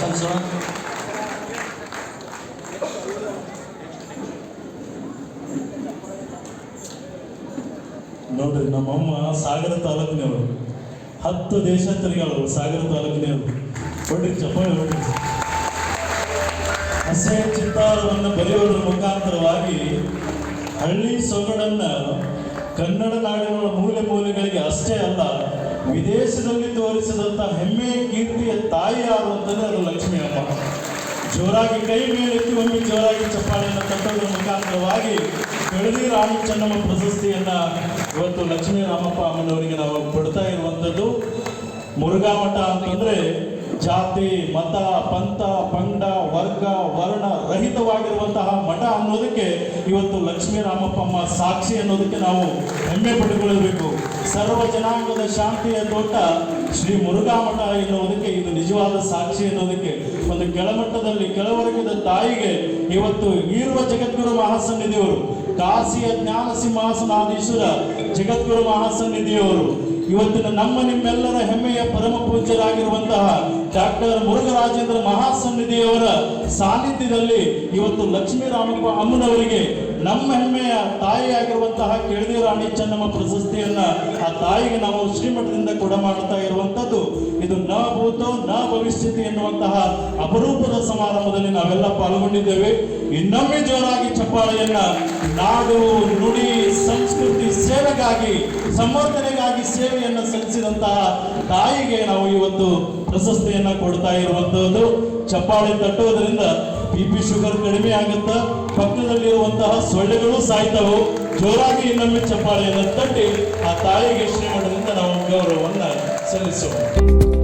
ಸಲ್ಲಿಸೋಣ. ನೋಡ್ರಿ, ನಮ್ಮಮ್ಮ ಸಾಗರ ತಾಲೂಕಿನವರು. ಹತ್ತು ದೇಶಾಂತರಿಗಳು ಸಾಗರ ತಾಲೂಕಿನವರು. ಹೊಡ್ರಿ, ಚಪ್ಪಾಳೆ ಹೊಡ್ರಿ. ಹಸೆ ಚಿತ್ತಾರವನ್ನು ಬರೆಯುವುದರ ಮುಖಾಂತರವಾಗಿ ಹಳ್ಳಿ ಸೊಗಡನ್ನ ಕನ್ನಡ ನಾಡಿನ ಮೂಲೆ ಮೂಲೆಗಳಿಗೆ ಅಷ್ಟೇ ಅಲ್ಲ ವಿದೇಶದಲ್ಲಿ ತೋರಿಸಿದಂಥ ಹೆಮ್ಮೆ, ಕೀರ್ತಿಯ ತಾಯಿ ಯಾರು ಅಂತಂದ್ರೆ ಅದು ಲಕ್ಷ್ಮೀ ಅಮ್ಮ ಜೋರಾಗಿ ಕೈ ಮೇಲೆತ್ತಿ ಒಮ್ಮೆ ಜೋರಾಗಿ ಚಪ್ಪಾಳೆಯನ್ನು ತಟ್ಟೋದ್ರ ಮುಖಾಂತರವಾಗಿ ಬೆಳದಿ ರಾಣಿ ಚೆನ್ನಮ್ಮ ಪ್ರಶಸ್ತಿಯನ್ನ ಇವತ್ತು ಲಕ್ಷ್ಮೀ ರಾಮಪ್ಪ ಅಮ್ಮನವರಿಗೆ ನಾವು ಕೊಡ್ತಾ ಇರುವಂಥದ್ದು ಮುರುಘಾ ಮಠ ಅಂತಂದ್ರೆ ಜಾತಿ, ಮತ, ಪಂಥ, ಪಂಡ, ವರ್ಗ, ವರ್ಣ ರಹಿತವಾಗಿರುವಂತಹ ಮಠ ಅನ್ನೋದಕ್ಕೆ ಇವತ್ತು ಲಕ್ಷ್ಮೀ ರಾಮಪ್ಪಮ್ಮ ಸಾಕ್ಷಿ ಅನ್ನೋದಕ್ಕೆ ನಾವು ಹೆಮ್ಮೆ ಪಡೆದುಕೊಳ್ಳಬೇಕು ಸರ್ವ ಜನಾಂಗದ ಶಾಂತಿಯ ತೋಟ ಶ್ರೀ ಮುರುಘಾಮಠ ಎನ್ನುವುದಕ್ಕೆ ಇದು ನಿಜವಾದ ಸಾಕ್ಷಿ ಎನ್ನುವುದಕ್ಕೆ ಒಂದು ಕೆಳಮಟ್ಟದಲ್ಲಿ ಕೆಳವರ್ಗದ ತಾಯಿಗೆ ಇವತ್ತು ಈರುವ ಜಗದ್ಗುರು ಮಹಾಸನ್ನಿಧಿಯವರು, ಕಾಶಿಯ ಜ್ಞಾನ ಸಿಂಹಾಸನಾಧೀಶ್ವರ ಜಗದ್ಗುರು ಮಹಾಸನ್ನಿಧಿಯವರು, ಇವತ್ತಿನ ನಮ್ಮ ನಿಮ್ಮೆಲ್ಲರ ಹೆಮ್ಮೆಯ ಪರಮ ಪೂಜ್ಯರಾಗಿರುವಂತಹ ಡಾಕ್ಟರ್ ಮುರುಘರಾಜೇಂದ್ರ ಮಹಾಸನ್ನಿಧಿಯವರ ಸಾನ್ನಿಧ್ಯದಲ್ಲಿ ಇವತ್ತು ಲಕ್ಷ್ಮೀ ರಾಮಪ್ಪ ಅಮ್ಮನವರಿಗೆ ನಮ್ಮ ಹೆಮ್ಮೆಯ ತಾಯಿಯಾಗಿರುವಂತಹ ಕೆಳದಿ ರಾಣಿ ಚೆನ್ನಮ್ಮ ಪ್ರಶಸ್ತಿಯನ್ನ ಆ ತಾಯಿಗೆ ನಾವು ಶ್ರೀಮಠದಿಂದ ಕೂಡ ಮಾಡುತ್ತಾ ಇರುವಂತದ್ದು ಇದು ನ ಭೂತ ನ ಭವಿಷ್ಯತಿ ಎನ್ನುವಂತಹ ಅಪರೂಪದ ಸಮಾರಂಭದಲ್ಲಿ ನಾವೆಲ್ಲ ಪಾಲ್ಗೊಂಡಿದ್ದೇವೆ. ಇನ್ನೊಮ್ಮೆ ಜೋರಾಗಿ ಚಪ್ಪಾಳೆಯನ್ನ ನಾಡು, ನುಡಿ, ಸಂಸ್ಕೃತಿ ಸೇವೆಗಾಗಿ, ಸಂವರ್ಧನೆಗಾಗಿ ಸೇವೆಯನ್ನು ಸಲ್ಲಿಸಿದಂತಹ ತಾಯಿಗೆ ನಾವು ಇವತ್ತು ಪ್ರಶಸ್ತಿಯನ್ನ ಕೊಡ್ತಾ ಇರುವಂತಹದ್ದು ಚಪ್ಪಾಳೆ ತಟ್ಟುವುದರಿಂದ ಬಿ ಪಿ ಶುಗರ್ ಕಡಿಮೆ ಆಗುತ್ತಾ ಪಕ್ಕದಲ್ಲಿರುವಂತಹ ಸೊಳ್ಳೆಗಳು ಸಾಯ್ತವು. ಜೋರಾಗಿ ಇನ್ನೊಮ್ಮೆ ಚಪ್ಪಾಳೆಯನ್ನು ತಟ್ಟಿ ಆ ತಾಯಿಗೆ ಶ್ರೀಮಠದಿಂದ ನಾವು ಗೌರವವನ್ನು ಸಲ್ಲಿಸೋಣ.